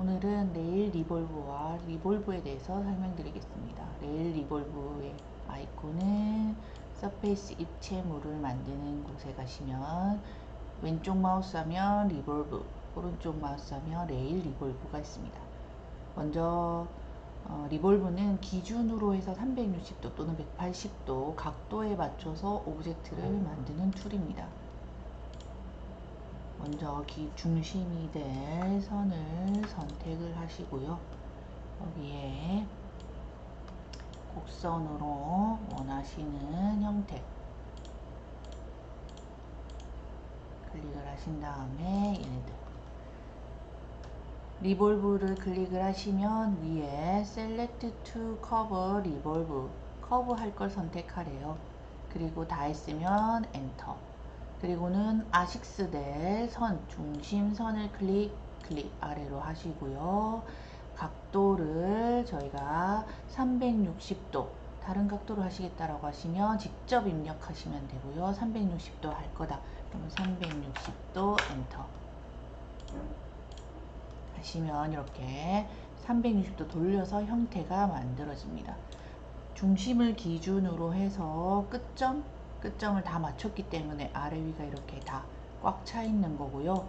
오늘은 레일 리볼브와 리볼브에 대해서 설명드리겠습니다. 레일 리볼브의 아이콘은 서페이스 입체물을 만드는 곳에 가시면 왼쪽 마우스 하면 리볼브, 오른쪽 마우스 하면 레일 리볼브가 있습니다. 먼저 어, 리볼브는 기준으로 해서 360도 또는 180도 각도에 맞춰서 오브젝트를 만드는 툴입니다. 먼저 기 중심이 될 선을 선택을 하시고요. 여기에 곡선으로 원하시는 형태 클릭을 하신 다음에 얘네들 리볼브를 클릭을 하시면 위에 Select to Cover Revolve 커브 할 걸 선택하래요. 그리고 다 했으면 엔터. 그리고는 아식스 될 선, 중심선을 클릭, 클릭 아래로 하시고요. 각도를 저희가 360도, 다른 각도로 하시겠다라고 하시면 직접 입력하시면 되고요. 360도 할 거다. 그러면 360도 엔터. 하시면 이렇게 360도 돌려서 형태가 만들어집니다. 중심을 기준으로 해서 끝점, 끝점을 다 맞췄기 때문에 아래 위가 이렇게 다 꽉 차 있는 거고요.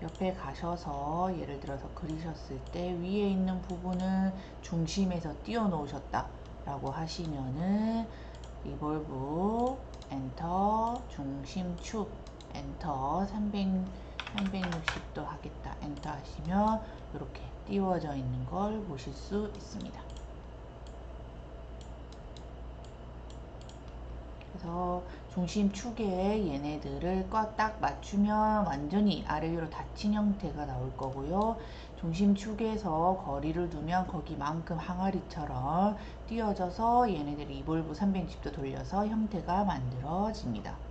옆에 가셔서 예를 들어서 그리셨을 때 위에 있는 부분을 중심에서 띄워 놓으셨다 라고 하시면은 리볼브 엔터 중심축 엔터 300 360도 하겠다 엔터 하시면 이렇게 띄워져 있는 걸 보실 수 있습니다. 그래서 중심축에 얘네들을 꽉딱 맞추면 완전히 아래 위로 닫힌 형태가 나올 거고요. 중심축에서 거리를 두면 거기만큼 항아리처럼 띄어져서 얘네들이 이볼브 360도 돌려서 형태가 만들어집니다.